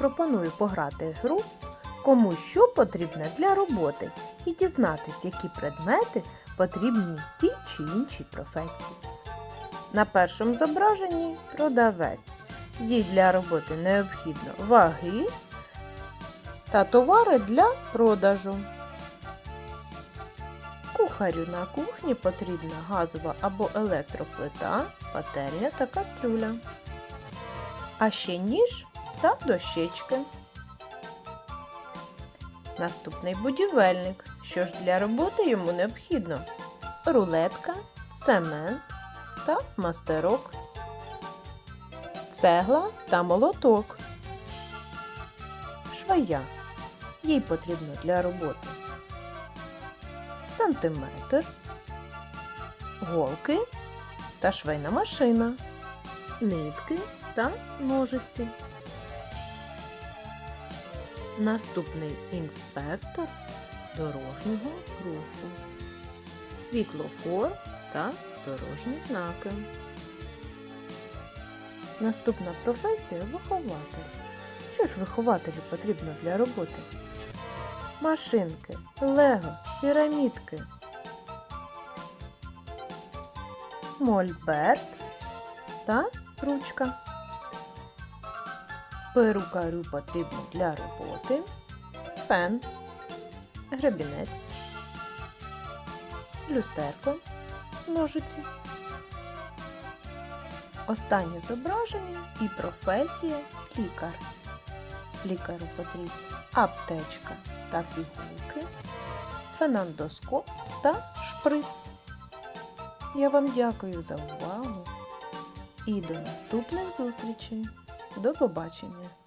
пропоную пограти гру кому що потрібне для роботи і дізнатись, які предмети потрібні тій чи іншій професії. На першому зображенні продавець. Їй для роботи необхідно ваги та товари для продажу. Кухарю на кухні потрібна газова або електроплита, пательня та кастрюля. А ще ніж та дощечки. Наступний будівельник. Що ж для роботи йому необхідно? Рулетка, цемент та мастерок, цегла та молоток. Швая. Їй потрібно для роботи сантиметр, голки та швейна машина, нитки та ножиці. Наступний інспектор дорожнього руху, світлофор та дорожні знаки. Наступна професія вихователь. Що ж вихователю потрібно для роботи? Машинки, лего, пірамідки. Мольберт та ручка. Перукарю потрібно для роботи. Фен, гребінець, люстерко, ножиці. Останнє зображення і професія лікар. Лікару потрібна аптечка та пігулки, фенандоскоп та шприц. Я вам дякую за увагу і до наступних зустрічей. До побачення!